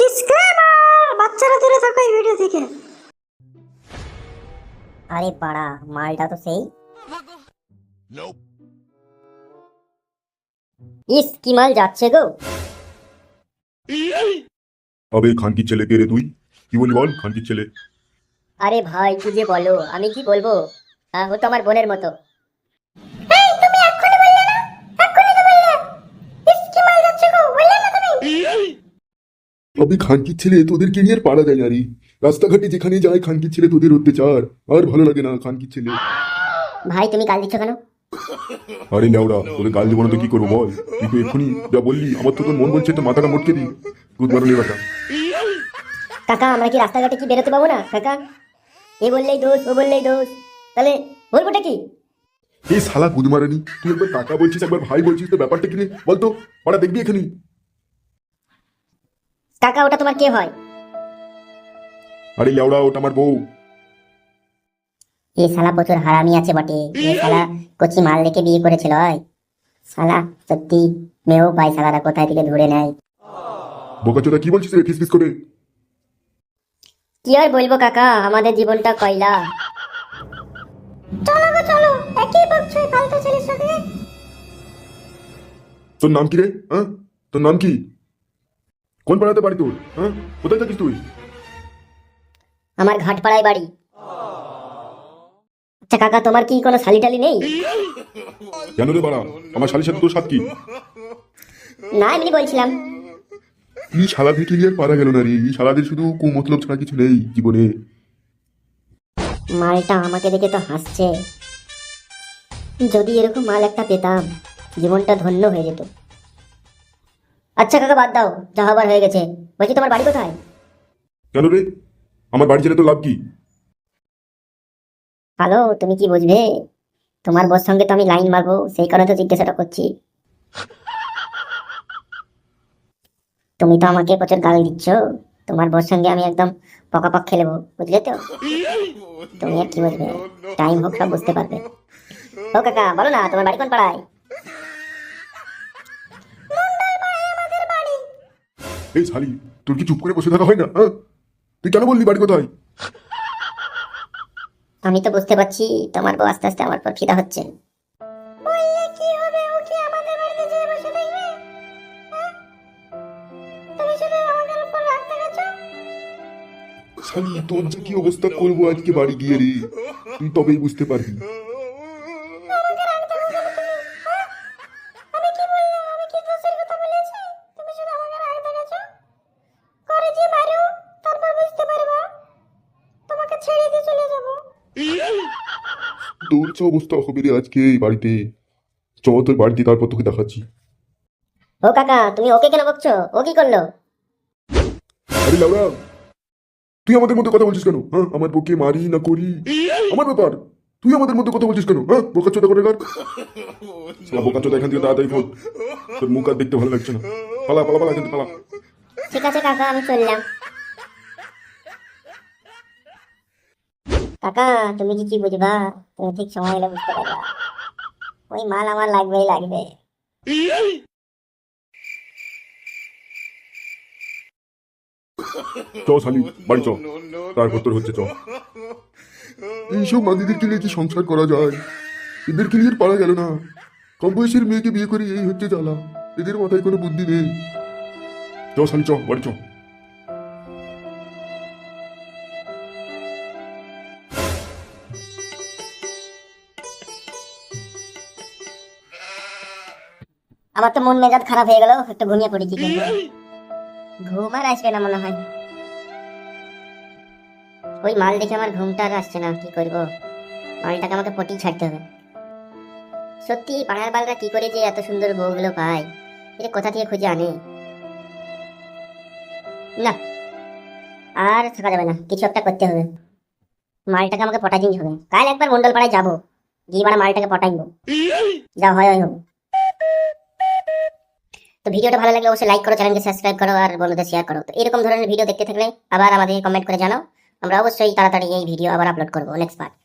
Disclaimer বাচ্চারা দূরে থাকো এই ভিডিও থেকে। আরে পাড়া মালটা তো সেই। ইস কি মাল যাচ্ছে গো। আবে খানকির ছেলে কে রে তুই? কি বলি বল ছেলে? আরে ভাই কি যে বলো আমি কি বলব? আহ, ও তো আমার বোনের মতো। আবে খানকির ছেলে তোদেরকে নিয়ে আর পারা যায় না রে। রাস্তাঘাটে যেখানে যায় খানকির ছেলে তোদের অত্যাচার। আর ভালো লাগে না খানকির ছেলে। ভাই তুমি গাল দিচ্ছ কেন? আরে লেওড়া তোদের গাল দেবো না তো কি করব বল? তুই তো এক্ষুনি যা বললি আমার তো তোর মন বলছে তো মাথাটা মটকে দি দুধ মারলি বেটা কাকা আমরা কি রাস্তাঘাটে কি বেরোতে পাবো না কাকা? এ বললেই দোষ ও বললেই দোষ। তাহলে বলবোটা কি? এই শালা গুদ মারানি তুই একবার কাকা বলছিস একবার ভাই বলছিস তো ব্যাপারটা কি রে? বলতো পাড়া দেখবি এখানে কাকা ওটা তোমার কে হয়? আরে লেওড়া ওটা আমার বউ। এ শালা প্রচুর হারামি আছে বটে। এ শালা কচি মাল রেখে বিয়ে করেছিল হয় শালা সত্যি মেয়েও পাই শালারা কোথায় থেকে ধরে নেয়? বোকাচোদা কি বলছিস রে ফিস ফিস করে? কি আর বলব কাকা আমাদের জীবনটা কয়লা। চলো গো চলো একই বকছো ফালতু ছেলের সাথে তোর নাম কি রে হ্যাঁ তোর নাম কি? কোন পাড়াতে বাড়ি তোর? হ্যাঁ? কোথায় থাকিস তুই? আমার ঘাটপাড়ায় বাড়ি। আচ্ছা কাকা তোমার কি কোনো শালি টালি নেই? কেন রে বাড়া? আমার শালির সাথে তোর সাথ কি? না এমনি বলছিলাম। এই শালা থেকে আর পারা গেল না রে? এই শালাদের শুধু কু মতলব ছাড়া কিছু নেই জীবনে। মালটা আমাকে দেখে তো হাসছে। যদি এরকম মাল একটা পেতাম জীবনটা ধন্য হয়ে যেত। আচ্ছা কাকা বাদ দাও যা হবার হয়ে গেছে। বলছি তোমার বাড়ি কোথায়? কেন রে? আমার বাড়ি ছেলে তো লাভ কি? হ্যালো তুমি কি বুঝবে? তোমার বস সঙ্গে তো আমি লাইন মারবো সেই কারণে তো জিজ্ঞাসাটা করছি। তুমি তো আমাকে প্রচুর গাল দিচ্ছ। তোমার বস সঙ্গে আমি একদম পকাপক খেলেবো বুঝলে তো? তুমি আর কি বুঝবে? টাইম হোক সব বুঝতে পারবে। ও কাকা বলো না তোমার বাড়ি কোন পাড়ায়? এই শালি তোর কি চুপ করে বসে থাকা হয় না হ্যাঁ? তুই কেন বললি বাড়ি কোথায়? আমি তো বুঝতে পারছি তোমার বউ আস্তে আস্তে আমার পর ফিদা হচ্ছে। বললে কি হবে? ও কি আমাদের বাড়িতে যেয়ে বসে থাকবে? হ্যাঁ? তুমি শুধু আমাদের উপর রাগ দেখাচ্ছো? শালি তোর যে কি অবস্থা করব আজকে বাড়ি গিয়ে রে? তুই তবেই বুঝতে পারবি। যে অবস্থা হবে রে আজকে এই বাড়িতে। চ তোর বাড়িতে তারপর তোকে দেখাচ্ছি। ও কাকা তুমি ওকে কেন বকছো? ও কি করল? আরে লাউরা তুই আমাদের মধ্যে কথা বলছিস কেন? হ্যাঁ আমার বউকে মারি না করি? আমার ব্যাপার তুই আমাদের মধ্যে কথা বলছিস কেন? হ্যাঁ বোকা চোদা করে? চোদা এখান থেকে তাড়াতাড়ি ফোন। তোর মুখ আর দেখতে ভালো লাগছে না। পালা পালা পালা এখান পালা। ঠিক আছে কাকা আমি চললাম। কাকা তুমি কি কি বুঝবা? তুমি ঠিক সময় এলে বুঝতে পারবা। ওই মাল আমার লাগবেই লাগবে। চ শালি বাড়ি চ তারপর তোর হচ্ছে চ এইসব মাদিদেরকে নিয়ে কি সংসার করা যায়? এদেরকে নিয়ে পারা গেল না। কম বয়সের মেয়েকে বিয়ে করে এই হচ্ছে জ্বালা। এদের মাথায় কোনো বুদ্ধি নেই। চ শালি চ বাড়ি চ আমার তো মন মেজাজ খারাপ হয়ে গেল একটু ঘুমিয়ে পড়ি কি ঘুম আর আসবে না মনে হয়। ওই মাল দেখে আমার ঘুমটা আর আসছে না, কি করব? মালটাকে আমাকে পটি ছাড়তে হবে। সত্যি, পাড়ার বালরা কি করে যে এত সুন্দর বউগুলো পায়? এটা কোথা থেকে খুঁজে আনে? না, আর থাকা যাবে না, কিছু একটা করতে হবে। মালটাকে আমাকে পটাতেই হবে। কাল একবার মন্ডল পাড়ায় যাব। গিয়ে মালটাকে পটাইবো। যা হয় হয় হোক। তো ভিডিওটা ভালো লাগলে অবশ্যই লাইক করো চ্যানেলকে সাবস্ক্রাইব করো আর বন্ধুদের শেয়ার করো। তো এরকম ধরনের ভিডিও দেখতে থাকলে আবার আমাদের কমেন্ট করে জানাও। আমরা অবশ্যই তাড়াতাড়ি এই ভিডিও আবার আপলোড করব নেক্সট পার্ট